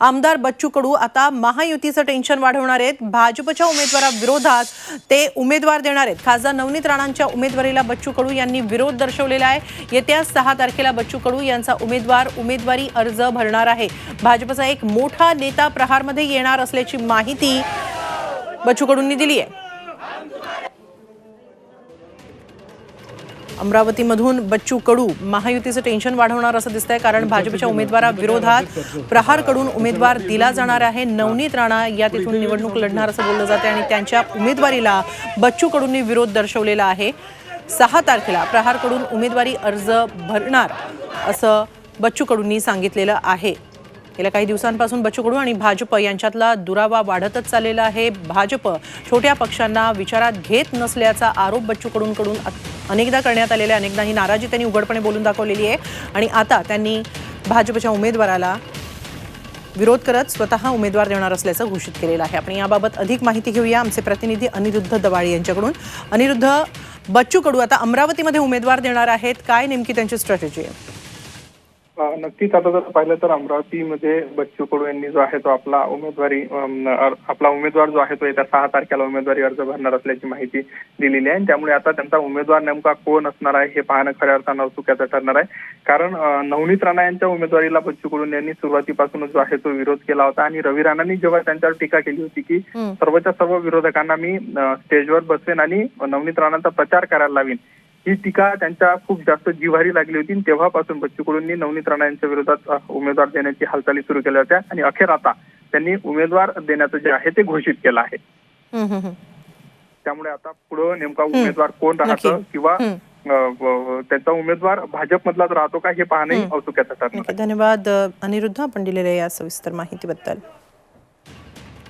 आमदार बच्चू कडू आता महायुतीचं टेन्शन वाढवणार आहेत. भाजपच्या उमेदवाराविरोधात ते उमेदवार देणार आहेत. खासदार नवनीत राणांच्या उमेदवारीला बच्चू कडू यांनी विरोध दर्शवलेला आहे. येत्या सहा तारखेला बच्चू कडू यांचा उमेदवार उमेदवारी अर्ज भरणार आहे. भाजपचा एक मोठा नेता प्रहारमध्ये येणार असल्याची माहिती बच्चू कडूंनी दिली आहे. अमरावतीमधून बच्चू कडू महायुतीचं टेन्शन वाढवणार असं दिसतंय कारण भाजपच्या उमेदवाराविरोधात प्रहारकडून उमेदवार दिला जाणार आहे. नवनीत राणा या तिथून निवडणूक लढणार असं बोललं जाते आणि त्यांच्या उमेदवारीला बच्चू कडूंनी विरोध दर्शवलेला आहे. सहा तारखेला प्रहारकडून उमेदवारी अर्ज भरणार असं बच्चू कडूंनी सांगितलेलं आहे. गेल्या काही दिवसांपासून बच्चू कडू आणि भाजप यांच्यातला दुरावा वाढतच चाललेला आहे. भाजप छोट्या पक्षांना विचारात घेत नसल्याचा आरोप बच्चू कडूंकडून अनेकदा करण्यात आलेल्या आहे. अनेकदा ही नाराजी त्यांनी उघडपणे बोलून दाखवलेली आहे. आणि आता त्यांनी भाजपच्या उमेदवाराला विरोध करत स्वतः उमेदवार देणार असल्याचं घोषित केलेलं आहे. आपण याबाबत अधिक माहिती घेऊया. आमचे प्रतिनिधी अनिरुद्ध दवाळे यांच्याकडून. अनिरुद्ध बच्चू कडू आता अमरावतीमध्ये उमेदवार देणार आहेत. काय नेमकी त्यांची स्ट्रॅटेजी आहे? नक्कीच आता जर पाहिलं तर अमरावतीमध्ये बच्चू कडू यांनी जो आहे तो आपला उमेदवारी आपला उमेदवार जो आहे तो येत्या सहा तारखेला उमेदवारी अर्ज भरणार असल्याची माहिती दिलेली आहे. त्यामुळे आता त्यांचा उमेदवार नेमका कोण असणार आहे हे पाहणं खऱ्या अर्थानं औत्सुक्याचं ठरणार आहे. कारण नवनीत राणा यांच्या उमेदवारीला बच्चू कडू यांनी सुरुवातीपासूनच जो आहे तो विरोध केला होता. आणि रवी राणांनी जेव्हा त्यांच्यावर टीका केली होती की. सर्वच्या सर्व विरोधकांना मी स्टेजवर बसवेन आणि नवनीत राणांचा प्रचार करायला लावीन ही टीका त्यांच्या खूप जास्त जिव्हारी लागली होती. तेव्हापासून बच्चू कडूंनी नवनीत राणा यांच्या विरोधात उमेदवार देण्याची हालचाली सुरू केल्या होत्या आणि अखेर आता त्यांनी उमेदवार देण्याचं जे आहे ते घोषित केलं आहे. त्यामुळे आता पुढं नेमका उमेदवार कोण राहतं. किंवा त्यांचा उमेदवार भाजपमधलाच राहतो का हे आहे. ओके, धन्यवाद अनिरुद्ध. आपण दिलेल्या या सविस्तर माहितीबद्दल.